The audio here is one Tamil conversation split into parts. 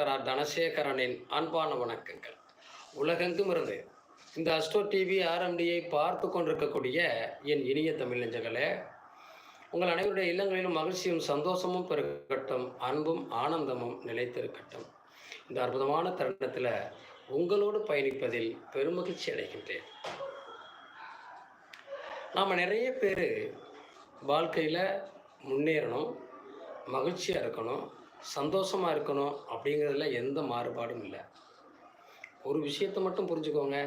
டாக்டர் ஆர் தனசேகரனின் அன்பான வணக்கங்கள். உலகெங்கும் இருந்து இந்த அஸ்டோ டிவி ஆர்எம்டியை பார்த்து கொண்டிருக்கக்கூடிய என் இனிய தமிழ் நெஞ்சங்களே உங்கள் அனைவருடைய இல்லங்களிலும் மகிழ்ச்சியும் சந்தோஷமும் பெருகட்டும் அன்பும் ஆனந்தமும் நிலைத்திருக்கட்டும். இந்த அற்புதமான தருணத்தில் உங்களோடு பயணிப்பதில் பெருமகிழ்ச்சி அடைகின்றேன். நாம் நிறைய பேர் வாழ்க்கையில் முன்னேறணும் மகிழ்ச்சியாக இருக்கணும் சந்தோஷமாக இருக்கணும் அப்படிங்கிறதுல எந்த மாறுபாடும் இல்லை. ஒரு விஷயத்தை மட்டும் புரிஞ்சுக்கோங்க.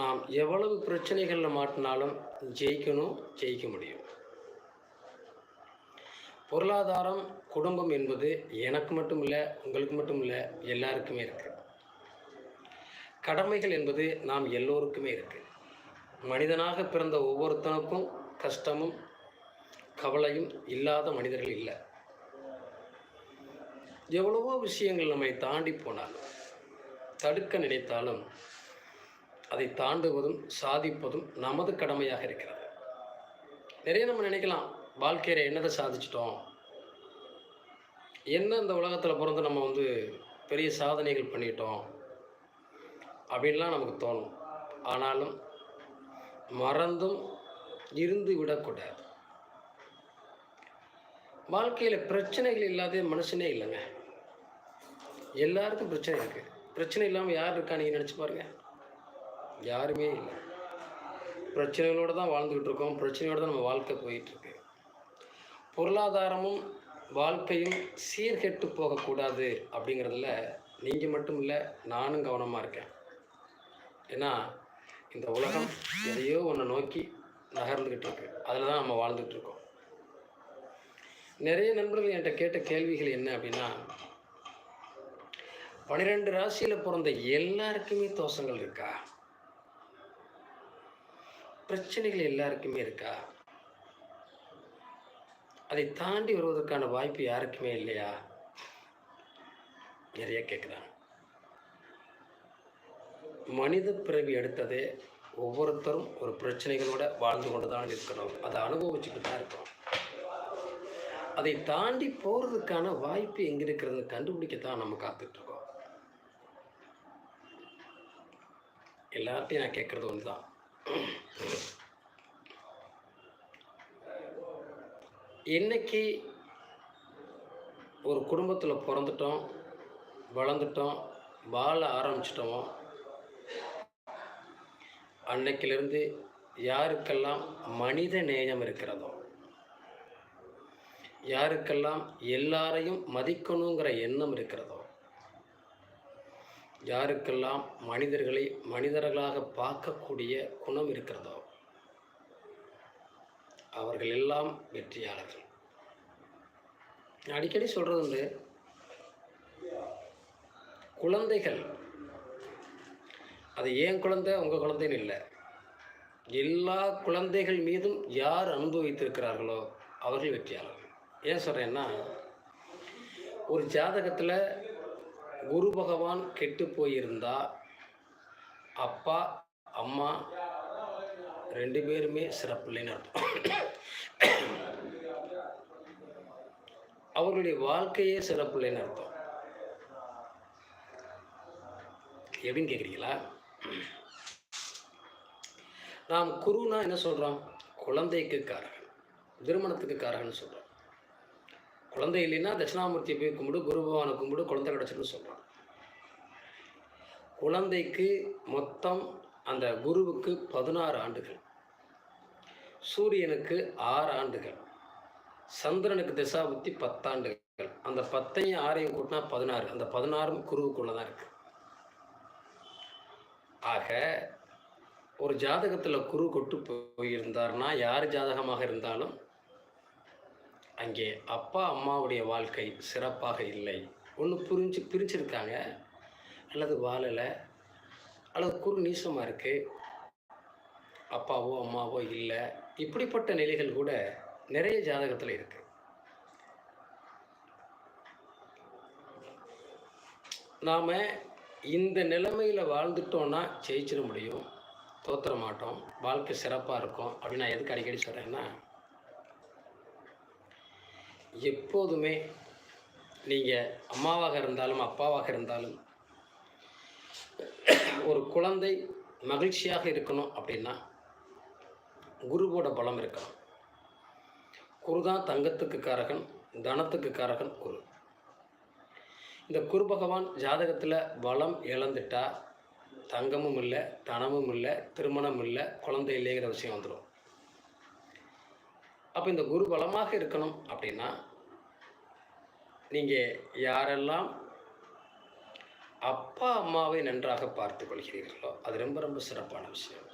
நாம் எவ்வளவு பிரச்சனைகளில் மாட்டினாலும் ஜெயிக்கணும் ஜெயிக்க முடியும். பொருளாதாரம் குடும்பம் என்பது எனக்கு மட்டும் இல்லை உங்களுக்கு மட்டும் இல்லை எல்லாருக்குமே இருக்குது கடமைகள் என்பது நாம் எல்லோருக்குமே இருக்குது மனிதனாக பிறந்த ஒவ்வொருத்தனுக்கும் கஷ்டமும் கவலையும் இல்லாத மனிதர்கள் இல்லை. எவ்வளவோ விஷயங்கள் நம்மை தாண்டி போனாலும் தடுக்க நினைத்தாலும் அதை தாண்டுவதும் சாதிப்பதும் நமது கடமையாக இருக்கிறது. நிறைய நம்ம நினைக்கலாம் வாழ்க்கையில் என்னதை சாதிச்சிட்டோம்? என்ன இந்த உலகத்தில் பிறந்து நம்ம வந்து பெரிய சாதனைகள் பண்ணிட்டோம்? அப்படின்லாம் நமக்கு தோணும். ஆனாலும் மறந்தும் இருந்து விடக்கூடாது. வாழ்க்கையில் பிரச்சனைகள் இல்லாத மனுஷனே இல்லைங்க. எல்லாருக்கும் பிரச்சனை இருக்குது பிரச்சனை இல்லாமல் யார் இருக்கா நீங்கள் நினச்சி பாருங்க. யாருமே இல்லை. பிரச்சனைகளோடு தான் வாழ்ந்துக்கிட்டு இருக்கோம். பிரச்சனையோடு தான் நம்ம வாழ்க்கை போயிட்டுருக்கு பொருளாதாரமும் வாழ்க்கையும் சீர்கெட்டு போகக்கூடாது அப்படிங்கிறதுல நீங்கள் மட்டும் இல்லை நானும் கவனமாக இருக்கேன். ஏன்னா இந்த உலகம் எதையோ ஒன்று நோக்கி நகர்ந்துக்கிட்டு இருக்கு. அதில் தான் நம்ம வாழ்ந்துக்கிட்டு இருக்கோம். நிறைய நண்பர்கள் என்கிட்ட கேட்ட கேள்விகள் என்ன அப்படின்னா பன்னிரெண்டு ராசியில் பிறந்த எல்லாருக்குமே தோஷங்கள் இருக்கா? பிரச்சனைகள் எல்லாருக்குமே இருக்கா? அதை தாண்டி வருவதற்கான வாய்ப்பு யாருக்குமே இல்லையா? நிறைய கேட்குறாங்க மனித பிறவி எடுத்ததே ஒவ்வொருத்தரும் ஒரு பிரச்சனைகளோட வாழ்ந்து கொண்டு தான் இருக்கிறோம் அதை அனுபவிச்சுக்கிட்டு தான் இருக்கிறோம் அதை தாண்டி போகிறதுக்கான வாய்ப்பு எங்கே இருக்கிறதுன்னு கண்டுபிடிக்கத்தான் நம்ம காத்துட்ருக்கோம் எல்லார்ட்டையும் நான் கேட்குறது ஒன்று தான் என்னைக்கு ஒரு குடும்பத்தில் பிறந்துட்டோம் வளர்ந்துட்டோம் வாழ ஆரம்பிச்சிட்டோமோ அன்னைக்கிலிருந்து யாருக்கெல்லாம் மனித நேயம் இருக்கிறதோ யாருக்கெல்லாம் எல்லாரையும் மதிக்கணுங்கிற எண்ணம் இருக்கிறதோ யாருக்கெல்லாம் மனிதர்களை மனிதர்களாக பார்க்கக்கூடிய குணம் இருக்கிறதோ அவர்கள் எல்லாம் வெற்றியாளர்கள் அடிக்கடி சொல்கிறது வந்து குழந்தைகள் அது ஏன் குழந்தை? உங்கள் குழந்தைன்னு இல்லை. எல்லா குழந்தைகள் மீதும் யார் அன்பு வைத்திருக்கிறார்களோ அவர்கள் வெற்றியாளர்கள். ஏன் சொல்கிறேன்னா ஒரு ஜாதகத்தில் குரு பகவான் கெட்டு போயிருந்தா அப்பா அம்மா ரெண்டு பேருமே சிறப்பில்லைன்னு அர்த்தம். அவர்களுடைய வாழ்க்கையே சிறப்பில்லைன்னு அர்த்தம். எப்படின்னு கேட்குறீங்களா நாம் குருனா என்ன சொல்கிறோம் குழந்தைக்கு காரகன் திருமணத்துக்கு காரகன் சொல்கிறோம் குழந்தை இல்லைன்னா தட்சிணாமூர்த்தியை போய் கும்பிடு குரு பகவானை கும்பிடு குழந்தை கிடச்சிருன்னு சொல்கிறான் குழந்தைக்கு மொத்தம் அந்த குருவுக்கு பதினாறு ஆண்டுகள் சூரியனுக்கு ஆறு ஆண்டுகள் சந்திரனுக்கு திசாபுத்தி பத்தாண்டுகள் அந்த பத்தையும் ஆறையும் கூட்டினா பதினாறு. அந்த பதினாறும் குருவுக்குள்ளே தான் இருக்குது ஆக ஒரு ஜாதகத்தில் குரு கொட்டு போயிருந்தார்னா யார் ஜாதகமாக இருந்தாலும் அங்கே அப்பா அம்மாவுடைய வாழ்க்கை சிறப்பாக இல்லை. ஒன்று புரிஞ்சு பிரிச்சிருக்காங்க அல்லது வாழலை. அல்லது குறு நீசமாக இருக்குது அப்பாவோ அம்மாவோ இல்லை. இப்படிப்பட்ட நிலைகள் கூட நிறைய ஜாதகத்தில் இருக்குது நாம் இந்த நிலைமையில் வாழ்ந்துட்டோன்னா ஜெயிச்சிட முடியும். தோத்துற மாட்டோம். வாழ்க்கை சிறப்பாக இருக்கும். அப்படின்னு நான் எதுக்கு அடிக்கடி சொல்கிறேன்னா எப்போதுமே நீங்கள் அம்மாவாக இருந்தாலும் அப்பாவாக இருந்தாலும் ஒரு குழந்தை மகிழ்ச்சியாக இருக்கணும் அப்படின்னா குருவோட பலம் இருக்கணும். குரு தான் தங்கத்துக்கு காரகன் தனத்துக்கு காரகன் குரு. இந்த குரு பகவான் ஜாதகத்தில் பலம் இழந்துட்டா தங்கமும் இல்லை தனமும் இல்லை திருமணம் இல்லை குழந்தை இல்லைங்கிற விஷயம் வந்துடும் அப்போ இந்த குரு பலமாக இருக்கணும் அப்படின்னா நீங்கள் யாரெல்லாம் அப்பா அம்மாவை நன்றாக பார்த்து கொள்கிறீர்களோ அது ரொம்ப ரொம்ப சிறப்பான விஷயம்.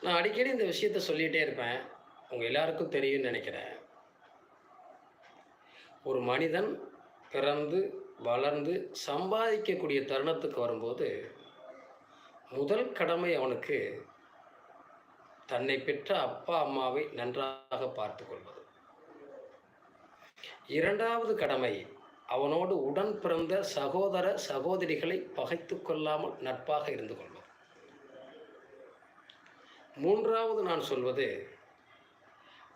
நான் அடிக்கடி இந்த விஷயத்த சொல்லிகிட்டே இருப்பேன். உங்கள் எல்லாருக்கும் தெரியும்னு நினைக்கிறேன். ஒரு மனிதன் பிறந்து வளர்ந்து சம்பாதிக்கக்கூடிய தருணத்துக்கு வரும்போது முதல் கடமை அவனுக்கு தன்னை பெற்ற அப்பா அம்மாவை நன்றாக பார்த்து கொள்வது. இரண்டாவது கடமை அவனோடு உடன் பிறந்த சகோதர சகோதரிகளை பகைத்து கொள்ளாமல் நட்பாக இருந்து கொள்வது. மூன்றாவது நான் சொல்வது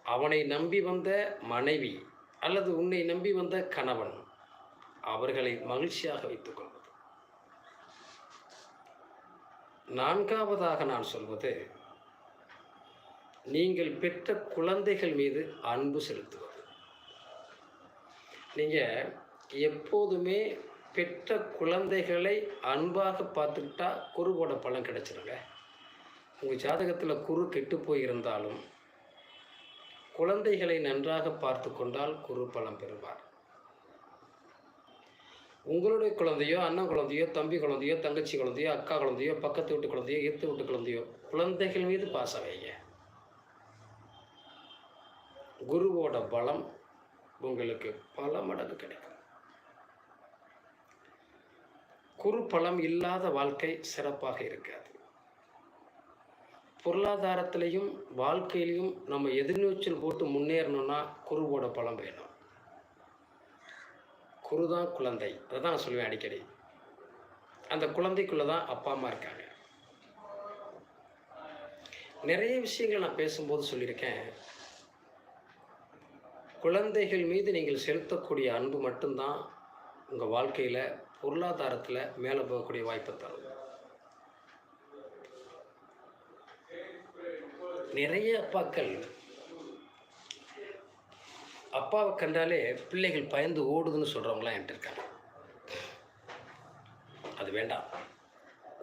அவனை நம்பி வந்த மனைவி அல்லது உன்னை நம்பி வந்த கணவன் அவர்களை மகிழ்ச்சியாக வைத்துக் கொள்வது. நான்காவதாக நான் சொல்வது நீங்கள் பெற்ற குழந்தைகள் மீது அன்பு செலுத்துவது. நீங்கள் எப்போதுமே பெற்ற குழந்தைகளை அன்பாக பார்த்துக்கிட்டா குருவோட பலன் கிடைச்சிருங்க. உங்கள் ஜாதகத்தில் குரு கெட்டு போயிருந்தாலும் குழந்தைகளை நன்றாக பார்த்து கொண்டால் குரு பலம் பெறுவார். உங்களுடைய குழந்தையோ அண்ணன் குழந்தையோ தம்பி குழந்தையோ தங்கச்சி குழந்தையோ அக்கா குழந்தையோ பக்கத்து வீட்டு குழந்தையோ எத்து வீட்டு குழந்தையோ குழந்தைகள் மீது பாசம் வைங்க. குருவோட பலம் உங்களுக்கு பல மடங்கு கிடைக்கும். குரு பலம் இல்லாத வாழ்க்கை சிறப்பாக இருக்காது. பொருளாதாரத்திலையும் வாழ்க்கையிலையும் நம்ம எதிர்நீச்சல் போட்டு முன்னேறணும்னா குருவோட பலம் வேணும். குரு தான் குழந்தை. அதை தான் நான் சொல்லுவேன் அடிக்கடி. அந்த குழந்தைக்குள்ளே தான் அப்பா அம்மா இருக்காங்க. நிறைய விஷயங்கள் நான் பேசும்போது சொல்லியிருக்கேன். குழந்தைகள் மீது நீங்கள் செலுத்தக்கூடிய அன்பு மட்டும்தான் உங்கள் வாழ்க்கையில் பொருளாதாரத்தில் மேலே போகக்கூடிய வாய்ப்பை தரும். நிறைய அப்பாக்கள் அப்பாவை கண்டாலே பிள்ளைகள் பயந்து ஓடுதுன்னு சொல்கிறவங்களாம் என்கிட்ட இருக்காங்க. அது வேண்டாம்.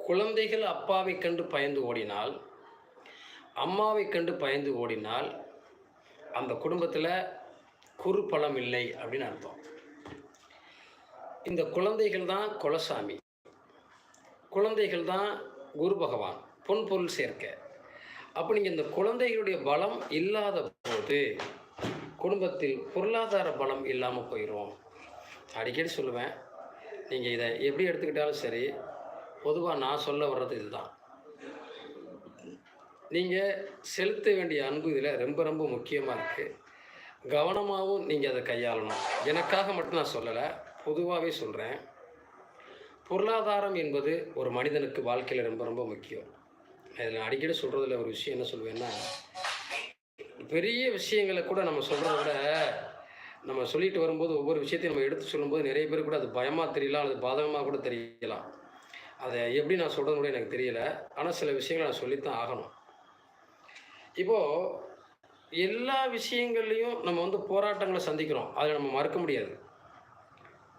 குழந்தைகள் அப்பாவை கண்டு பயந்து ஓடினால் அம்மாவை கண்டு பயந்து ஓடினால் அந்த குடும்பத்தில் குரு பலம் இல்லை அப்படின்னு அர்த்தம். இந்த குழந்தைகள் தான் குலசாமி. குழந்தைகள் தான் குரு பகவான் பொன் பொருள் சேர்க்க. அப்போ நீங்கள் இந்த குழந்தைகளுடைய பலம் இல்லாத போது குடும்பத்தில் பொருளாதார பலம் இல்லாமல் போயிடும் அடிக்கடி சொல்லுவேன். நீங்கள் இதை எப்படி எடுத்துக்கிட்டாலும் சரி பொதுவாக நான் சொல்ல வர்றது இதுதான். நீங்கள் செலுத்த வேண்டிய அன்பு இதில் ரொம்ப ரொம்ப முக்கியமாக இருக்குது கவனமாகவும் நீங்கள் அதை கையாளணும். எனக்காக மட்டும் நான் சொல்லலை பொதுவாகவே சொல்கிறேன் பொருளாதாரம் என்பது ஒரு மனிதனுக்கு வாழ்க்கையில் ரொம்ப ரொம்ப முக்கியம். இதில் அடிக்கடி சொல்கிறதுல ஒரு விஷயம் என்ன சொல்லுவேன்னா பெரிய விஷயங்களை கூட நம்ம சொல்கிறத விட நம்ம சொல்லிட்டு வரும்போது ஒவ்வொரு விஷயத்தையும் நம்ம எடுத்து சொல்லும்போது நிறைய பேர் கூட அது பயமாக தெரியலாம் அல்லது பாதகமாக கூட தெரியலாம். அதை எப்படி நான் சொல்கிறது கூட எனக்கு தெரியல. ஆனால் சில விஷயங்களை நான் சொல்லித்தான் ஆகணும். இப்போது எல்லா விஷயங்கள்லையும் நம்ம வந்து போராட்டங்களை சந்திக்கிறோம். அதை நம்ம மறுக்க முடியாது.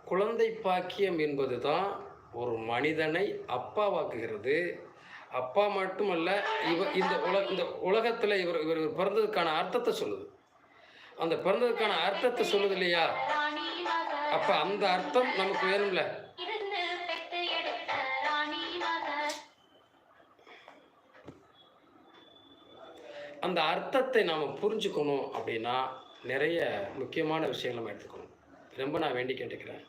குழந்தை பாக்கியம் என்பது தான் ஒரு மனிதனை அப்பாவாக்குகிறது. அப்பா மட்டுமல்ல இவ இந்த உலக இந்த உலகத்தில் இவர் இவர் பிறந்ததுக்கான அர்த்தத்தை சொல்லுது. அந்த பிறந்ததுக்கான அர்த்தத்தை சொல்லுது இல்லையா? அப்போ அந்த அர்த்தம் நமக்கு வேணும்ல? அந்த அர்த்தத்தை நாம் புரிஞ்சுக்கணும் அப்படின்னா நிறைய முக்கியமான விஷயங்கள் நம்ம எடுத்துக்கணும். ரொம்ப நான் வேண்டி கேட்டுக்கிறேன்.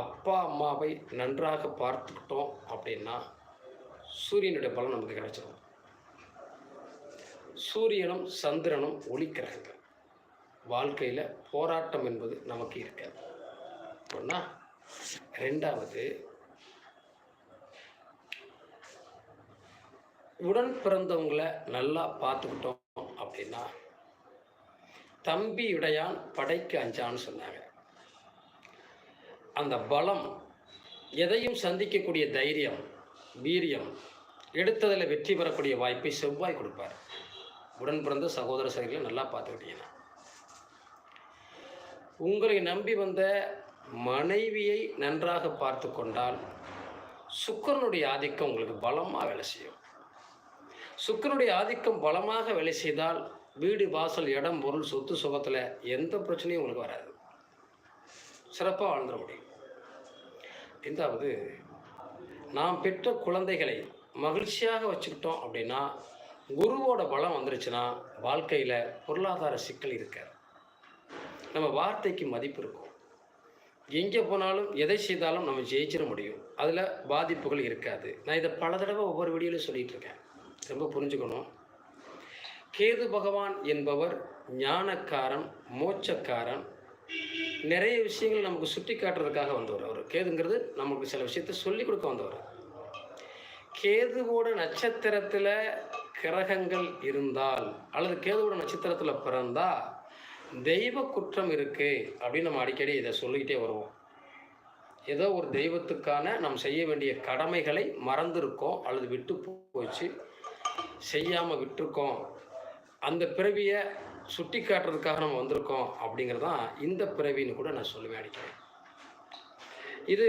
அப்பா அம்மாவை நன்றாக பார்த்துக்கிட்டோம் அப்படின்னா சூரியனுடைய பலம் நமக்கு கிடைச்சிடும் சூரியனும் சந்திரனும் ஒளிக்கிரகங்கள். வாழ்க்கையில் போராட்டம் என்பது நமக்கு இருக்காது. ஒன்றா ரெண்டாவது உடன் பிறந்தவங்களை நல்லா பார்த்துக்கிட்டோம் அப்படின்னா தம்பியுடையான் படைக்கு அஞ்சான்னு சொன்னாங்க. அந்த பலம் எதையும் சந்திக்கக்கூடிய தைரியம் வீரியம் எடுத்ததில் வெற்றி பெறக்கூடிய வாய்ப்பை செவ்வாய் கொடுப்பார். உடன் பிறந்த சகோதர சகோதரிகளை நல்லா பார்த்துக்கிட்டீங்கன்னா. உங்களை நம்பி வந்த மனைவியை நன்றாக பார்த்து கொண்டால் சுக்கிரனுடைய ஆதிக்கம் உங்களுக்கு பலமாக வேலை செய்யும். சுக்கரனுடைய ஆதிக்கம் பலமாக வேலை செய்தால் வீடு வாசல் இடம் பொருள் சொத்து சுகத்தில் எந்த பிரச்சனையும் உங்களுக்கு வராது. சிறப்பாக வாழ்ந்துட முடியும். ஐந்தாவது நாம் பெற்ற குழந்தைகளை மகிழ்ச்சியாக வச்சுக்கிட்டோம் அப்படின்னா குருவோட பலம் வந்துருச்சுன்னா வாழ்க்கையில் பொருளாதார சிக்கல் இருக்காது. நம்ம வார்த்தைக்கு மதிப்பு இருக்கும். எங்கே போனாலும் எதை செய்தாலும் நம்ம ஜெயிச்சிட முடியும். அதில் பாதிப்புகள் இருக்காது. நான் இதை பல தடவை ஒவ்வொரு வீடியோலையும் சொல்லிகிட்டு இருக்கேன். ரொம்ப புரிஞ்சுக்கணும். கேது பகவான் என்பவர் ஞானக்காரன் மோட்சக்காரன். நிறைய விஷயங்கள் நமக்கு சுட்டி காட்டுறதுக்காக வந்தவர் அவர். கேதுங்கிறது நமக்கு சில விஷயத்தை சொல்லி கொடுக்க வந்தவர். கேதுவோட நட்சத்திரத்தில் கிரகங்கள் இருந்தால் அல்லது கேதுவோட நட்சத்திரத்தில் பிறந்தா தெய்வ குற்றம் இருக்கு அப்படின்னு நம்ம அடிக்கடி இதை சொல்லிக்கிட்டே வருவோம். ஏதோ ஒரு தெய்வத்துக்கான நாம் செய்ய வேண்டிய கடமைகளை மறந்துருக்கோம் அல்லது விட்டு போச்சு. செய்யாமல் விட்டுருக்கோம். அந்த பிறவியை சுட்டி காட்டுறதுக்காக நம்ம வந்திருக்கோம் அப்படிங்கிறதான் இந்த பிறவின்னு கூட நான் சொல்லுவேன் அடிக்கிறேன் இது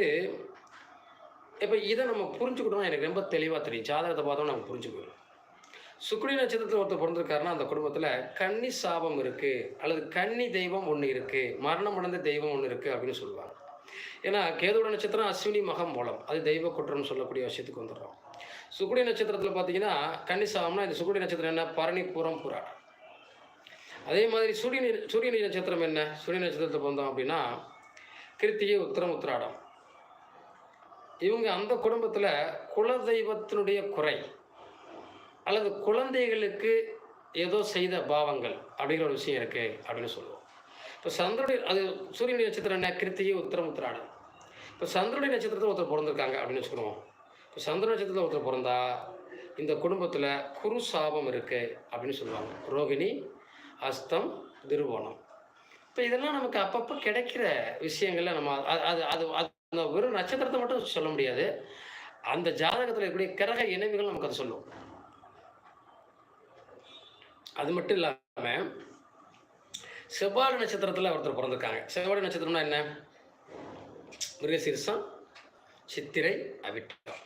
இப்போ இதை நம்ம புரிஞ்சுக்கிட்டோம்னா எனக்கு ரொம்ப தெளிவாக தெரியும். ஜாதகத்தை பார்த்தோம் நம்ம புரிஞ்சுக்கணும் சுக்ரி நட்சத்திரத்தில் ஒருத்தர் பிறந்திருக்காருன்னா அந்த குடும்பத்தில் கன்னி சாபம் இருக்குது அல்லது கன்னி தெய்வம் ஒன்று இருக்குது மரணம் அடைந்த தெய்வம் ஒன்று இருக்குது அப்படின்னு சொல்லுவாங்க. ஏன்னா கேதுவோட நட்சத்திரம் அஸ்வினி மகம் மூலம் அது தெய்வ குற்றம்னு சொல்லக்கூடிய விஷயத்துக்கு வந்துடுறோம். சுக்குடி நட்சத்திரத்தில் பார்த்தீங்கன்னா கன்னிசாமம்னா இந்த சுக்குடி நட்சத்திரம் என்ன? பரணிபுரம் புராடம் அதே மாதிரி சூரியனி சூரியனி நட்சத்திரம் என்ன? சூரிய நட்சத்திரத்தை பிறந்தோம் அப்படின்னா கிருத்திகை உத்திரம் உத்திராடம். இவங்க அந்த குடும்பத்தில் குலதெய்வத்தினுடைய குறை அல்லது குழந்தைகளுக்கு ஏதோ செய்த பாவங்கள் அப்படிங்கிற ஒரு விஷயம் இருக்குது அப்படின்னு சொல்லுவோம். இப்போ சந்திரனுடைய அது சூரியனுடைய நட்சத்திரம் என்ன? கிருத்திகை உத்திரம் உத்திராடம். இப்போ சந்திரனுடைய நட்சத்திரத்தில் ஒருத்தர் பிறந்திருக்காங்க அப்படின்னு வச்சுக்கணும் இப்போ சந்திர நட்சத்திரத்தில் ஒருத்தர் பிறந்தா இந்த குடும்பத்தில் குரு சாபம் இருக்குது அப்படின்னு சொல்லுவாங்க. ரோகிணி அஸ்தம் திருவோணம். இப்போ இதெல்லாம் நமக்கு அப்பப்போ கிடைக்கிற விஷயங்கள்ல நம்ம அது அது அது அந்த வெறும் நட்சத்திரத்தை மட்டும் சொல்ல முடியாது. அந்த ஜாதகத்தில் இருக்கக்கூடிய கிரக இணைவுகள் நமக்கு அது சொல்லும். அது மட்டும் இல்லாமல் செவ்வாழை நட்சத்திரத்தில் ஒருத்தர் பிறந்திருக்காங்க. செவ்வாழை நட்சத்திரம்னா என்ன? மிருகசீரிசம் சித்திரை அவிட்டம்.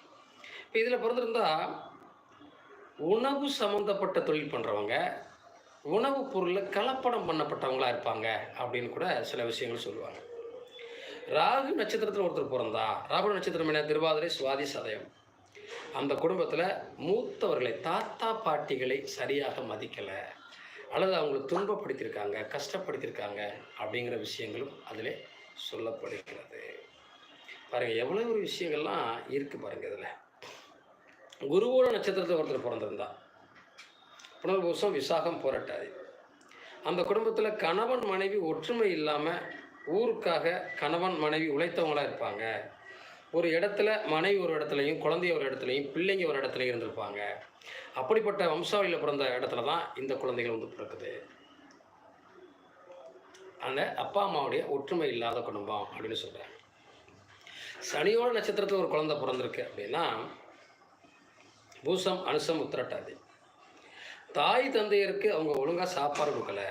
இப்போ இதில் பிறந்திருந்தா உணவு சம்மந்தப்பட்ட தொழில் பண்ணுறவங்க உணவுப் பொருளில் கலப்படம் பண்ணப்பட்டவங்களா இருப்பாங்க அப்படின்னு கூட சில விஷயங்கள் சொல்லுவாங்க. ராகு நட்சத்திரத்தில் ஒருத்தர் பிறந்தா ராகு நட்சத்திரம் என்ன? திருவாதிரை சுவாதி சதயம். அந்த குடும்பத்தில் மூத்தவர்களை தாத்தா பாட்டிகளை சரியாக மதிக்கலை. அல்லது அவங்களை துன்பப்படுத்தியிருக்காங்க கஷ்டப்படுத்தியிருக்காங்க அப்படிங்கிற விஷயங்களும் அதில் சொல்லப்படுகிறது. பாருங்கள் எவ்வளோ ஒரு விஷயங்கள்லாம் இருக்குது பாருங்கள் இதில். குருவோட நட்சத்திரத்தில் ஒருத்தர் பிறந்திருந்தா. புனர்பூசம் விசாகம் போராட்டாது. அந்த குடும்பத்தில் கணவன் மனைவி ஒற்றுமை இல்லாமல் ஊருக்காக கணவன் மனைவி உழைத்தவங்களாக இருப்பாங்க. ஒரு இடத்துல மனைவி ஒரு இடத்துலையும் குழந்தைய ஒரு இடத்துலையும் பிள்ளைங்க ஒரு இடத்துலையும் இருந்திருப்பாங்க. அப்படிப்பட்ட வம்சாவளியில் பிறந்த இடத்துல தான் இந்த குழந்தைகள் வந்து பிறக்குது. அந்த அப்பா அம்மாவுடைய ஒற்றுமை இல்லாத குடும்பம் அப்படின்னு சொல்கிறாங்க சனியோட நட்சத்திரத்தில் ஒரு குழந்தை பிறந்திருக்கு அப்படின்னா பூசம் அனுசம் உத்திரட்டாதி. தாய் தந்தையருக்கு அவங்க ஒழுங்காக சாப்பாடு கொடுக்கல.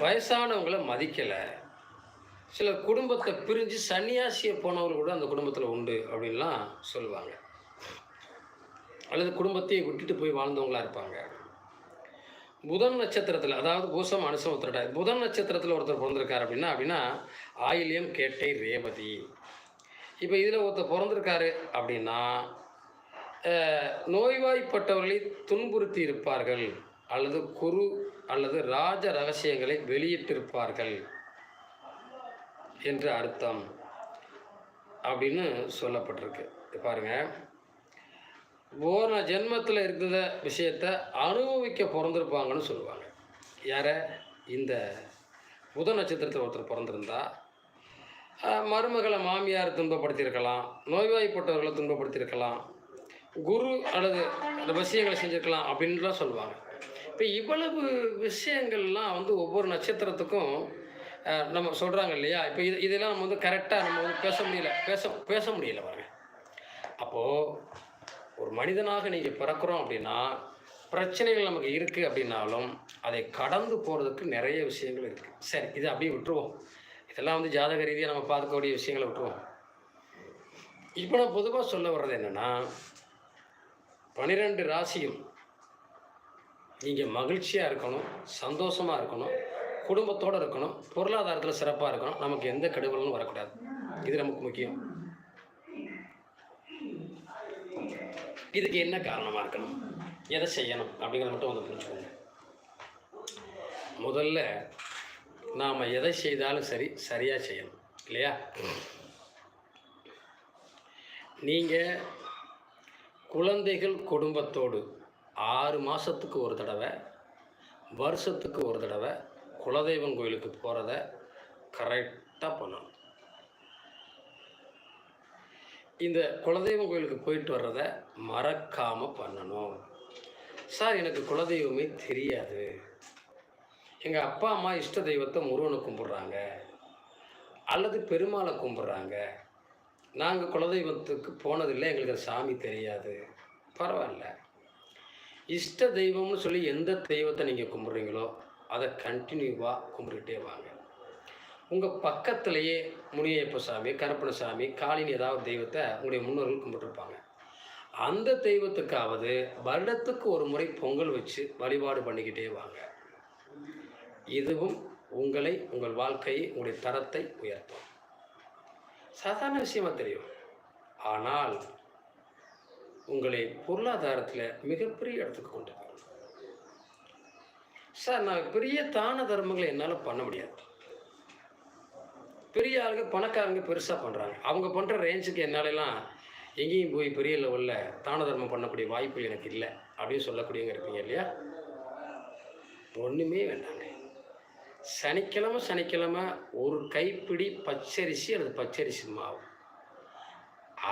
வயசானவங்களை மதிக்கலை. சில குடும்பத்தை பிரிஞ்சு சன்னியாசியை போனவர் கூட அந்த குடும்பத்தில் உண்டு அப்படின்லாம் சொல்லுவாங்க. அல்லது குடும்பத்தையே விட்டுட்டு போய் வாழ்ந்தவங்களா இருப்பாங்க. புதன் நட்சத்திரத்தில் அதாவது பூசம் அனுசம் உத்திரட்டாதி. புதன் நட்சத்திரத்தில் ஒருத்தர் பிறந்திருக்கார் அப்படின்னா அப்படின்னா ஆயில்யம் கேட்டை ரேவதி. இப்போ இதில் ஒருத்தர் பிறந்திருக்காரு அப்படின்னா நோய்வாய்ப்பட்டவர்களை துன்புறுத்தி இருப்பார்கள் அல்லது குரு அல்லது ராஜ ரகசியங்களை வெளியிட்டிருப்பார்கள் என்று அர்த்தம் அப்படின்னு சொல்லப்பட்டிருக்கு. பாருங்க. போன ஜென்மத்தில் இருக்கிற விஷயத்தை அனுபவிக்க பிறந்திருப்பாங்கன்னு சொல்லுவாங்க. யார? இந்த புத நட்சத்திரத்தில் ஒருத்தர் பிறந்திருந்தா மருமகளை மாமியார் துன்பப்படுத்தியிருக்கலாம் நோய்வாய்ப்பட்டவர்களை துன்பப்படுத்தியிருக்கலாம் குரு அல்லது அந்த விஷயங்களை செஞ்சுருக்கலாம் அப்படின்லாம் சொல்லுவாங்க. இப்போ இவ்வளவு விஷயங்கள்லாம் வந்து ஒவ்வொரு நட்சத்திரத்துக்கும் நம்ம சொல்கிறாங்க இல்லையா? இப்போ இது இதெல்லாம் நம்ம வந்து கரெக்டாக நம்ம வந்து பேச முடியல. பேச பேச முடியல பாருங்க. அப்போது ஒரு மனிதனாக நீங்கள் பிறக்கிறோம் அப்படின்னா பிரச்சனைகள் நமக்கு இருக்குது அப்படின்னாலும் அதை கடந்து போகிறதுக்கு நிறைய விஷயங்கள் இருக்குது சரி இதை அப்படியே விட்டுருவோம். இதெல்லாம் வந்து ஜாதக ரீதியாக நம்ம பார்க்கக்கூடிய விஷயங்களை விட்டுருவோம். இப்போ நான் பொதுவாக சொல்ல வர்றது என்னென்னா பன்னிரெண்டு ராசியும் நீங்கள் மகிழ்ச்சியாக இருக்கணும் சந்தோஷமாக இருக்கணும் குடும்பத்தோடு இருக்கணும் பொருளாதாரத்தில் சிறப்பாக இருக்கணும். நமக்கு எந்த கெடுதலும் வரக்கூடாது. இது நமக்கு முக்கியம். இதுக்கு என்ன காரணமாக இருக்கணும்? எதை செய்யணும்? அப்படிங்கிறத மட்டும் வந்து புரிஞ்சுக்கோங்க. முதல்ல நாம் எதை செய்தாலும் சரி சரியாக செய்யணும். இல்லையா? நீங்கள் குழந்தைகள் குடும்பத்தோடு ஆறு மாதத்துக்கு ஒரு தடவை வருஷத்துக்கு ஒரு தடவை குலதெய்வம் கோயிலுக்கு போகிறத கரெக்டாக பண்ணணும். இந்த குலதெய்வம் கோயிலுக்கு போயிட்டு வர்றத மறக்காமல் பண்ணணும். சார் எனக்கு குலதெய்வமே தெரியாது. எங்கள் அப்பா அம்மா இஷ்ட தெய்வத்தை முருகனை கும்பிட்றாங்க. அல்லது பெருமாளை கும்பிட்றாங்க. நாங்கள் குலதெய்வத்துக்கு போனதில்லை எங்களுக்கு அது சாமி தெரியாது. பரவாயில்ல. இஷ்ட தெய்வம்னு சொல்லி எந்த தெய்வத்தை நீங்கள் கும்பிட்றீங்களோ அதை கண்டினியூவாக கும்பிட்டுட்டே வாங்க. உங்கள் பக்கத்திலேயே முனியப்ப சாமி கருப்பணசாமி காளினி ஏதாவது தெய்வத்தை உங்களுடைய முன்னோர்கள் கும்பிட்டுருப்பாங்க. அந்த தெய்வத்துக்காவது வருடத்துக்கு ஒரு முறை பொங்கல் வச்சு வழிபாடு பண்ணிக்கிட்டே வாங்க. இதுவும் உங்களை உங்கள் வாழ்க்கையை உங்களுடைய தரத்தை உயர்த்தும். சாதாரண விஷயமா தெரியும். ஆனால் உங்களை பொருளாதாரத்தில் மிகப்பெரிய இடத்துக்கு கொண்டு போகும் சார் நான் பெரிய தான தர்மங்களை என்னால் பண்ண முடியாது. பெரிய ஆளுங்க பணக்காரங்க பெருசாக பண்ணுறாங்க அவங்க பண்ணுற ரேஞ்சுக்கு என்னாலலாம் எங்கேயும் போய் பெரிய லெவலில் தான தர்மம் பண்ணக்கூடிய வாய்ப்பு எனக்கு இல்லை அப்படின்னு சொல்லக்கூடியவங்க இருப்பீங்க இல்லையா? ஒன்றுமே வேண்டாம். சனிக்கிழமை சனிக்கிழமை ஒரு கைப்பிடி பச்சரிசி அல்லது பச்சரிசி மாவு.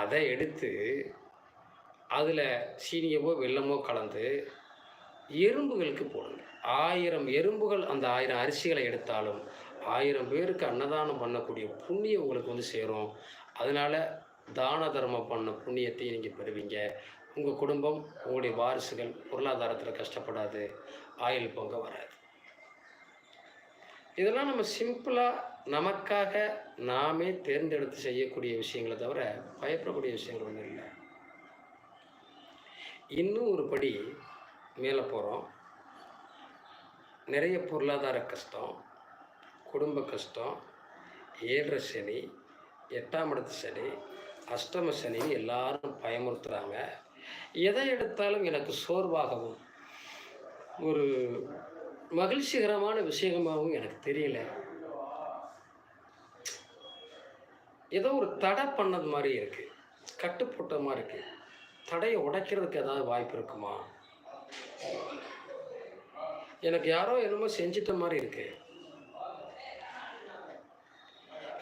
அதை எடுத்து அதில் சீனியவோ வெல்லமோ கலந்து எறும்புகளுக்கு போடுங்க. ஆயிரம் எறும்புகள் அந்த ஆயிரம் அரிசிகளை எடுத்தாலும் ஆயிரம் பேருக்கு அன்னதானம் பண்ணக்கூடிய புண்ணியம் உங்களுக்கு வந்து சேரும். அதனால் தான தர்மம் பண்ண புண்ணியத்தை நீங்கள் பெறுவீங்க. உங்கள் குடும்பம் உங்களுடைய வாரிசுகள் பொருளாதாரத்தில் கஷ்டப்படாது. ஆயில் பொங்க வராது. இதெல்லாம் நம்ம சிம்பிளாக நமக்காக நாமே தேர்ந்தெடுத்து செய்யக்கூடிய விஷயங்களை தவிர பயப்படக்கூடிய விஷயங்கள் ஒன்றும் இல்லை. இன்னும் ஒரு படி மேலே போகிறோம் நிறைய பொருளாதார கஷ்டம் குடும்ப கஷ்டம் ஏழரை சனி எட்டாம் இடத்து சனி அஷ்டம சனி எல்லாரும் பயமுறுத்துகிறாங்க எதை எடுத்தாலும் எனக்கு சோர்வாகவும் ஒரு மகிழ்ச்சிகரமான விஷயமாகவும் எனக்கு தெரியல. ஏதோ ஒரு தடை பண்ணது மாதிரி இருக்குது கட்டு போட்ட மாதிரி இருக்குது தடையை உடைக்கிறதுக்கு ஏதாவது வாய்ப்பு இருக்குமா? எனக்கு யாரோ என்னமோ செஞ்சிட்ட மாதிரி இருக்கு.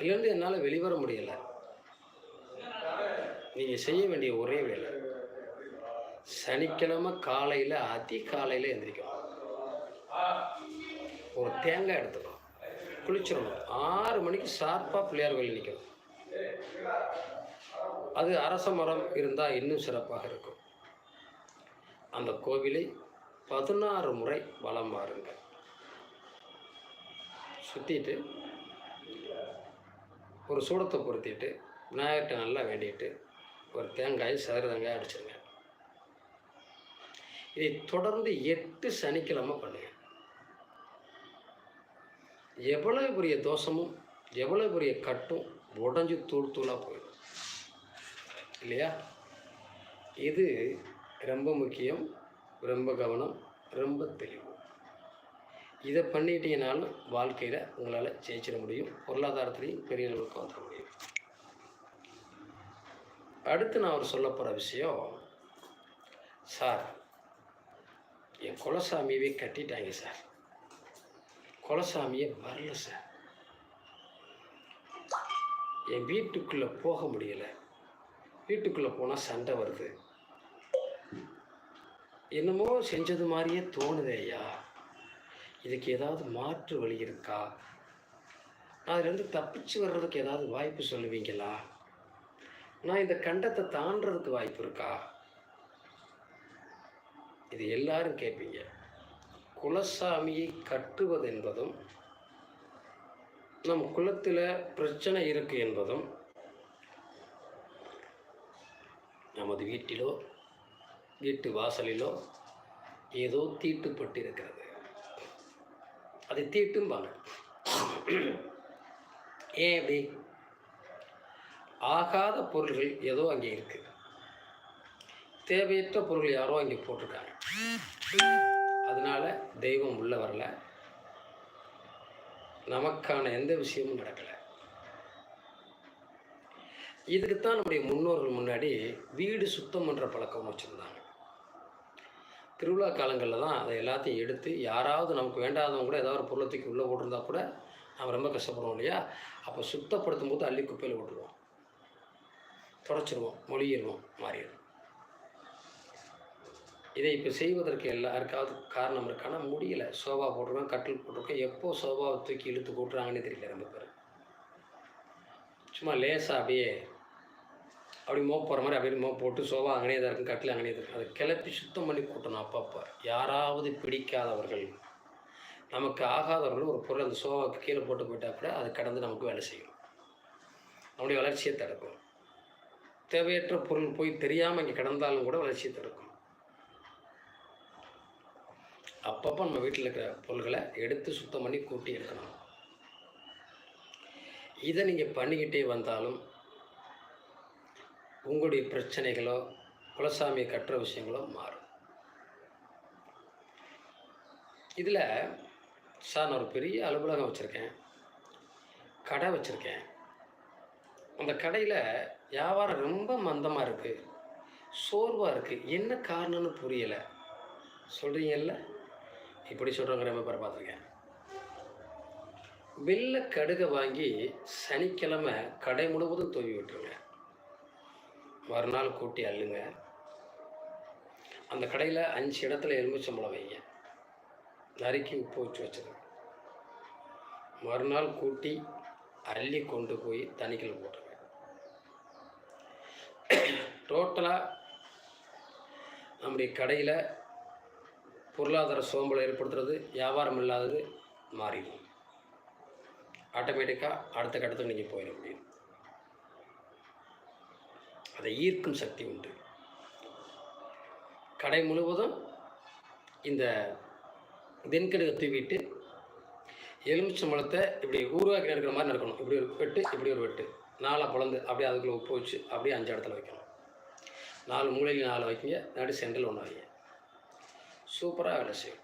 இதுலேருந்து என்னால் வெளிவர முடியல. நீங்கள் செய்ய வேண்டிய ஒரே வேலை சனிக்கிழமை காலையில் அதிகாலையில் எந்திரிக்கணும். ஒரு தேங்காய் எடுத்துக்கணும் குளிச்சிடணும். ஆறு மணிக்கு ஷார்ப்பாக பிள்ளையார் கோயில் நிற்கணும் அது அரச மரம் இருந்தால் இன்னும் சிறப்பாக இருக்கும். அந்த கோவிலை பதினாறு முறை வலம் வாருங்க சுற்றிட்டு ஒரு சூடத்தை பொருத்திட்டு விநாயகர்கிட்ட நல்லா வேண்டிட்டு ஒரு தேங்காய் சதுர தேங்காய் அடிச்சிருங்க. இதை தொடர்ந்து எட்டு சனிக்கிழமை பண்ணுங்க. எவ்வளவு பெரிய தோஷமும் எவ்வளவு பெரிய கட்டும் உடஞ்சி தூள் தூளாக போயிடும். இல்லையா? இது ரொம்ப முக்கியம் ரொம்ப கவனம் ரொம்ப தெளிவு. இதை பண்ணிட்டீங்கனாலும் வாழ்க்கையில் உங்களால் ஜெயிச்சிட முடியும் பொருளாதாரத்துலேயும் பெரிய அளவுக்கு வந்துட முடியும். அடுத்து நான் அவர் சொல்ல போகிற விஷயம் சார் என் குலசாமியவே கட்டிட்டாங்க சார். குலசாமியே வரல சார் என் வீட்டுக்குள்ளே போக முடியல. வீட்டுக்குள்ளே போனால் சண்டை வருது. என்னமோ செஞ்சது மாதிரியே தோணுதே ஐயா. இதுக்கு ஏதாவது மாற்று வழி இருக்கா? நான் அதுலேருந்து தப்பிச்சு வர்றதுக்கு ஏதாவது வாய்ப்பு சொல்லுவீங்களா? நான் இந்த கண்டத்தை தாண்டதுக்கு வாய்ப்பு இருக்கா? இது எல்லாரும் கேட்பீங்க குலசாமியை கட்டுவது என்பதும் நம் குலத்தில் பிரச்சனை இருக்கு என்பதும் நமது வீட்டிலோ வீட்டு வாசலிலோ ஏதோ தீட்டுப்பட்டு இருக்கிறது அதை தீட்டும்பாங்க. ஏன் அப்படி? ஆகாத பொருள்கள் ஏதோ அங்கே இருக்குது தேவையற்ற பொருள் யாரோ அங்கே போட்டிருக்காங்க. அதனால் தெய்வம் உள்ள வரல. நமக்கான எந்த விஷயமும் நடக்கலை. இதுக்குத்தான் நம்முடைய முன்னோர்கள் முன்னாடி வீடு சுத்தம் பண்ணுற பழக்கம் வச்சுருந்தாங்க. திருவிழா காலங்களில் தான் அதை எல்லாத்தையும் எடுத்து யாராவது நமக்கு வேண்டாதவங்க கூட ஏதாவது ஒரு பொருளத்துக்கு உள்ளே போட்டிருந்தா கூட நம்ம ரொம்ப கஷ்டப்படுவோம் இல்லையா? அப்போ சுத்தப்படுத்தும் போது அள்ளி குப்பையில் விட்டுருவோம் தொடச்சிருவோம் மொழியிடுவோம் மாறிடுவோம். இதை இப்போ செய்வதற்கு எல்லாருக்காவது காரணம் இருக்கானா முடியல. சோபா போட்டிருக்கோம் கட்டில் போட்டிருக்கோம். எப்போ சோபாவை தூக்கி இழுத்து போட்டுறாங்கன்னு தெரியல ரொம்ப பேர். சும்மா லேசாக அப்படியே அப்படி மோப் போகிற மாதிரி அப்படியே மோப் போட்டு சோபா அங்கனே தான் இருக்கும் கட்டில் அங்கனே தான் இருக்கும். அதை கிளப்பி சுத்தம் பண்ணி கூட்டணும் அப்பப்போ. யாராவது பிடிக்காதவர்கள் நமக்கு ஆகாதவர்கள் ஒரு பொருள் அந்த சோபாவுக்கு கீழே போட்டு போயிட்டா கூட அது கடந்து நமக்கு வேலை செய்யும். நம்முடைய வளர்ச்சியை தடுக்கும். தேவையற்ற பொருள் போய் தெரியாமல் இங்கே கிடந்தாலும் கூட வளர்ச்சியை தடுக்கும். அப்பப்போ நம்ம வீட்டில் இருக்கிற பொருள்களை எடுத்து சுத்தம் பண்ணி கூட்டி எடுக்கணும். இதை நீங்கள் பண்ணிக்கிட்டே வந்தாலும் உங்களுடைய பிரச்சனைகளோ குலசாமியை கட்டுற விஷயங்களோ மாறும். இதில் சார் நான் ஒரு பெரிய அலுவலகம் வச்சுருக்கேன். கடை வச்சுருக்கேன். அந்த கடையில் வியாபாரம் ரொம்ப மந்தமாக இருக்குது சோர்வாக இருக்குது என்ன காரணம்னு புரியலை. சொல்கிறீங்கல்ல இப்படி சொல்கிறவங்க ரொம்ப பேர் பார்த்துருக்கேன். வெள்ளை கடுகை வாங்கி சனிக்கிழமை கடை முழுவதும் தூவி விட்டுருங்க. மறுநாள் கூட்டி அள்ளுங்க. அந்த கடையில் அஞ்சு இடத்துல எலுமிச்சம்பழம் வைங்க. நறுக்கி உப்பு வச்சு வச்சுருங்க மறுநாள் கூட்டி அள்ளி கொண்டு போய் தண்ணிக்குள்ள போட்டுருங்க. டோட்டலாக நம்முடைய கடையில் பொருளாதார சோம்பலை ஏற்படுத்துறது வியாபாரம் இல்லாதது மாறிடும். ஆட்டோமேட்டிக்காக அடுத்த கட்டத்துக்கு நீங்கள் போயிட முடியும். அதை ஈர்க்கும் சக்தி உண்டு. கடை முழுவதும் இந்த தென்கடுகை தூவிட்டு எலுமிச்சம்பழத்தை இப்படி ஊருவாக்கி எடுக்கிற மாதிரி நடக்கணும் இப்படி ஒரு வெட்டு இப்படி ஒரு வெட்டு. நாலாக பிளந்து அப்படியே அதுக்குள்ளே உப்பு வச்சு அப்படியே அஞ்சு இடத்துல வைக்கணும். நாலு மூலையில் நாலு வைக்கிங்க நடு சென்டரில் ஒன்று வைங்க. சூப்பராக வேலை செய்யும்.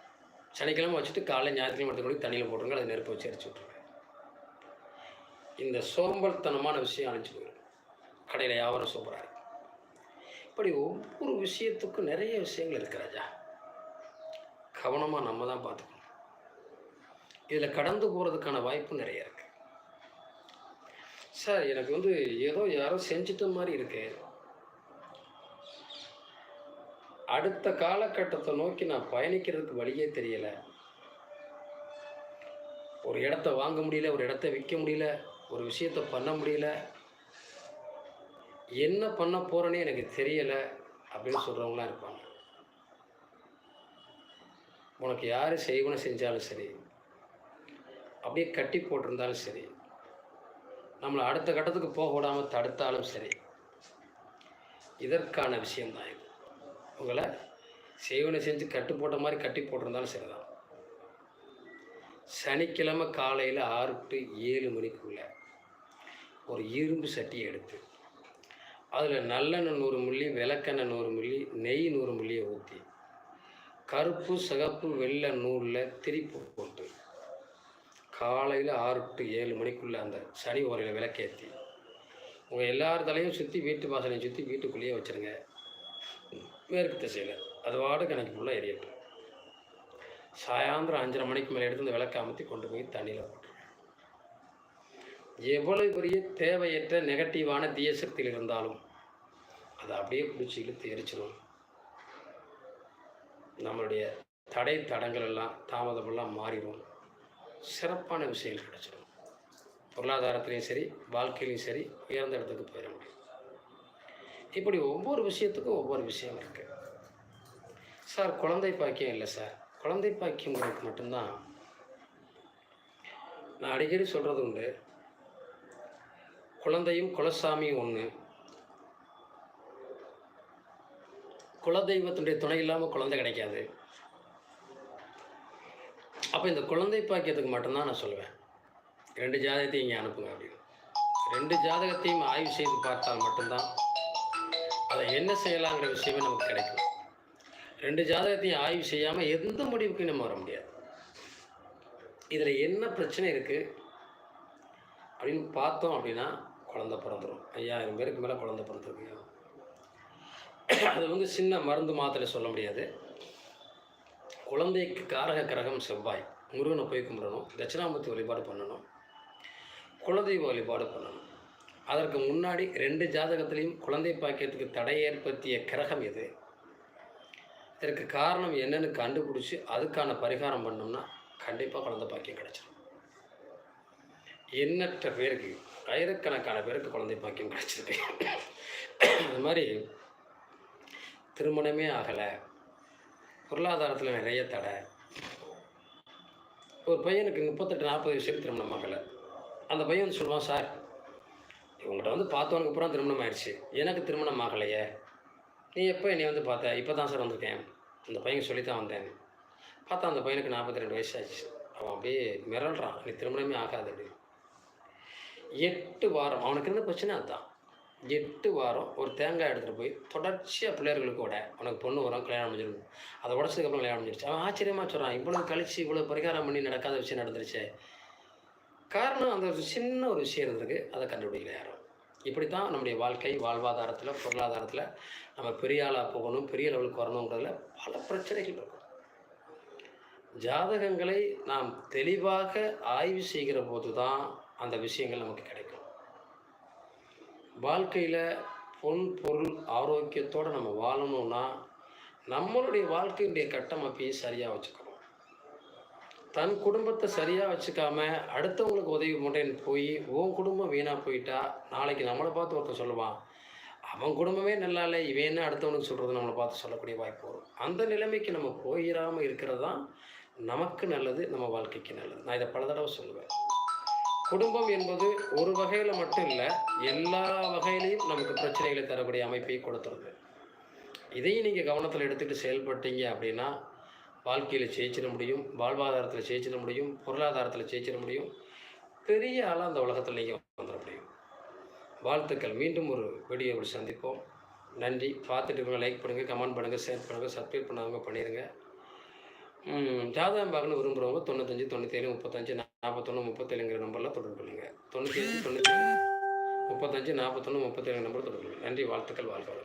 சனிக்கிழமை வச்சுட்டு காலையில் ஞாயிற்றுக்கிழமை எடுத்து தண்ணியில் போட்டுருங்க அதை நெருப்பு வச்சு அரைச்சி விட்ருங்க இந்த சோம்பல்தனமான விஷயம் அழிஞ்சு போயிடும் கடையில் வியாபாரம் சூப்பராக இருக்கும் இப்படி ஒவ்வொரு விஷயத்துக்கும் நிறைய விஷயங்கள் இருக்கிறாஜா கவனமாக நம்ம தான் பார்த்துக்கணும். இதில் கடந்து போகிறதுக்கான வாய்ப்பு நிறைய இருக்குது சார் எனக்கு வந்து ஏதோ யாரோ செஞ்சுட்ட மாதிரி இருக்குது அடுத்த காலகட்டத்தை நோக்கி நான் பயணிக்கிறதுக்கு வழியே தெரியல. ஒரு இடத்த வாங்க முடியல ஒரு இடத்த விற்க முடியல ஒரு விஷயத்த பண்ண முடியல. என்ன பண்ண போகிறேனே எனக்கு தெரியலை அப்படின்னு சொல்கிறவங்களாம் இருப்பாங்க. உனக்கு யார் செய்வனை செஞ்சாலும் சரி அப்படியே கட்டி போட்டிருந்தாலும் சரி நம்மளை அடுத்த கட்டத்துக்கு போக விடாமல் தடுத்தாலும் சரி இதற்கான விஷயம்தான் இது. உங்களை செய்வனை செஞ்சு கட்டு போட்ட மாதிரி கட்டி போட்டிருந்தாலும் சரிதான். சனிக்கிழமை காலையில் ஆறு டு ஏழு மணிக்குள்ளே ஒரு இரும்பு சட்டியை எடுத்து அதில் நல்லெண்ணெய் நூறு மில்லி விளக்கெண்ணெய் நூறு மில்லி நெய் நூறு மில்லியை ஊற்றி கருப்பு சிகப்பு வெள்ளை நூலில் திரிப்பு போட்டு காலையில் ஆறு டு ஏழு மணிக்குள்ளே அந்த சனி ஓரையில் விளக்கேற்றி உங்கள் எல்லார் தலையும் சுற்றி வீட்டு வாசலையும் சுற்றி வீட்டுக்குள்ளேயே வச்சுருங்க. மேற்கு திசையில் அது கணக்கு எனக்கு ஃபுல்லாக எரியட்டும் சாயாந்திரம் அஞ்சரை மணிக்கு மேலே எடுத்து அந்த விளக்கை அமர்த்தி கொண்டு போய் தண்ணியில் போட்டுருவேன். எவ்வளவு பெரிய தேவையற்ற நெகட்டிவான தீயசக்தியில் இருந்தாலும் அதை அப்படியே பிடிச்சி இழுத்து எரிச்சிடும் நம்மளுடைய தடை தடங்கள் எல்லாம் தாமதமெல்லாம் மாறிடும் சிறப்பான விஷயங்கள் கிடச்சிடும் பொருளாதாரத்துலேயும் சரி வாழ்க்கையிலையும் சரி உயர்ந்த இடத்துக்கு போயிட முடியும். இப்படி ஒவ்வொரு விஷயத்துக்கும் ஒவ்வொரு விஷயம் இருக்குது சார் குழந்தை பாக்கியம் இல்லை சார். குழந்தை பாக்கியங்கிறது மட்டும்தான். நான் அடிக்கடி சொல்கிறது உண்டு. குழந்தையும் குலசாமியும் ஒன்று குலதெய்வத்தினுடைய துணை இல்லாமல் குழந்தை கிடைக்காது. அப்போ இந்த குழந்தை பாக்கியத்துக்கு மட்டும்தான் நான் சொல்லுவேன். ரெண்டு ஜாதகத்தையும் இங்கே அனுப்புங்க அப்படின்னு. ரெண்டு ஜாதகத்தையும் ஆய்வு செய்து பார்த்தால் மட்டும்தான் அதை என்ன செய்யலாங்கிற விஷயமே நமக்கு கிடைக்கும். ரெண்டு ஜாதகத்தையும் ஆய்வு செய்யாமல் எந்த முடிவுக்கும் நம்ம வர முடியாது. இதில் என்ன பிரச்சனை இருக்குது அப்படின்னு பார்த்தோம் அப்படின்னா குழந்த பிறந்துடும் ஐயாயிரம் பேருக்கு மேலே குழந்த பிறந்திருக்கு அது வந்து சின்ன மருந்து மாத்திரை சொல்ல முடியாது. குழந்தைக்கு காரக கிரகம் செவ்வாய். முருகனை போய் கும்பிடணும். தட்சிணாமூர்த்தி வழிபாடு பண்ணணும். குலதெய்வ வழிபாடு பண்ணணும். அதற்கு முன்னாடி ரெண்டு ஜாதகத்திலையும் குழந்தை பாக்கியத்துக்கு தடை ஏற்படுத்திய கிரகம் எது? இதற்கு காரணம் என்னன்னு கண்டுபிடிச்சி அதுக்கான பரிகாரம் பண்ணோம்னா கண்டிப்பாக குழந்தை பாக்கியம் கிடச்சிடும் எண்ணற்ற பேருக்கு ஆயிரக்கணக்கான பேருக்கு குழந்தை பாக்கியம் கிடச்சிருக்கு. அது மாதிரி திருமணமே ஆகலை. பொருளாதாரத்தில் நிறைய தடை. ஒரு பையனுக்கு முப்பத்தெட்டு நாற்பது வயசுக்கு திருமணம் ஆகலை. அந்த பையன் சொல்லுவான் சார் இவங்கள்ட்ட வந்து பார்த்தவனுக்கு அப்புறம் திருமணம் ஆயிடுச்சு எனக்கு திருமணம் ஆகலையே நீ எப்போ என்னை வந்து பார்த்த? இப்போ தான் சார் வந்திருக்கேன். அந்த பையனுக்கு சொல்லி தான் வந்தேன். பார்த்தா அந்த பையனுக்கு நாற்பத்தி ரெண்டு வயசு ஆச்சு அவன் அப்படியே மிரள்றான். நீ திருமணமே ஆகாது அப்படி எட்டு வாரம். அவனுக்கு இருந்த பிரச்சனை அதுதான். எட்டு வாரம் ஒரு தேங்காய் எடுத்துகிட்டு போய் தொடர்ச்சியாக பிள்ளைகளுக்கு விட உனக்கு பொண்ணு வரும் கல்யாணம் முடிஞ்சிடும். அதை உடச்சதுக்கப்புறம் கல்யாணம் முடிஞ்சிருச்சு. அவன் ஆச்சரியமாக சொல்கிறான் இவ்வளோ கழிச்சு இவ்வளோ பரிகாரம் பண்ணி நடக்காத விஷயம் நடந்துருச்சு. காரணம் அந்த ஒரு சின்ன ஒரு விஷயம் இருந்திருக்கு. அதை கண்டுபிடிக்கல யாரும். இப்படி தான் நம்முடைய வாழ்க்கை வாழ்வாதாரத்தில் பொருளாதாரத்தில் நம்ம பெரிய ஆளாக போகணும் பெரிய லெவலுக்கு வரணுங்கிறதுல பல பிரச்சனைகள் இருக்கும். ஜாதகங்களை நாம் தெளிவாக ஆய்வு செய்கிற போது தான் அந்த விஷயங்கள் நமக்கு கிடைக்கும். வாழ்க்கையில் பொன் பொருள் ஆரோக்கியத்தோடு நம்ம வாழணும்னா நம்மளுடைய வாழ்க்கையுடைய கட்டமைப்பையும் சரியாக வச்சுக்கணும். தன் குடும்பத்தை சரியாக வச்சுக்காம அடுத்தவங்களுக்கு உதவி பண்ணுறேன்னு போய் உன் குடும்பம் வீணாக போயிட்டா நாளைக்கு நம்மளை பார்த்து ஒருத்தன் சொல்லுவான் அவன் குடும்பமே நல்லா இல்லை இவன் என்ன அடுத்தவனுக்கு சொல்கிறது நம்மளை பார்த்து சொல்லக்கூடிய வாய்ப்பு வரும். அந்த நிலைமைக்கு நம்ம போயிடாமல் இருக்கிறது தான் நமக்கு நல்லது நம்ம வாழ்க்கைக்கு நல்லது. நான் இதை பல தடவை சொல்லுவேன். குடும்பம் என்பது ஒரு வகையில் மட்டும் இல்லை எல்லா வகையிலையும் நமக்கு பிரச்சனைகளை தரக்கூடிய அமைப்பை கொடுத்துருது. இதையும் நீங்கள் கவனத்தில் எடுத்துகிட்டு செயல்பட்டீங்க அப்படின்னா வாழ்க்கையில் ஜெயிச்சிட முடியும் வாழ்வாதாரத்தில் ஜெயிச்சிட முடியும் பொருளாதாரத்தில் ஜெயிச்சிட முடியும். பெரிய ஆளாக அந்த உலகத்தில் நீங்கள் வந்துட முடியும். வாழ்த்துக்கள். மீண்டும் ஒரு வீடியோவில் சந்திப்போம். நன்றி. பார்த்துட்டு இருங்க லைக் பண்ணுங்கள் கமெண்ட் பண்ணுங்கள் ஷேர் பண்ணுங்கள் சப்ஸ்கிரைப் பண்ணாமல் பண்ணிடுங்க ஜாதகம் பார்க்கணும் விரும்புகிறவங்க தொண்ணூத்தஞ்சு தொண்ணூத்தேழு முப்பத்தஞ்சு நாற்பத்தொன்று முப்பத்தேழுங்கிற நம்பரில் தொடர்பு கொள்ளுங்கள் தொண்ணூத்தேழு தொண்ணூற்றி முப்பத்தஞ்சு நாற்பத்தொன்று முப்பத்தேழு நம்பர் தொடர்பு நன்றி. வாழ்த்துக்கள். வாழ்க்கை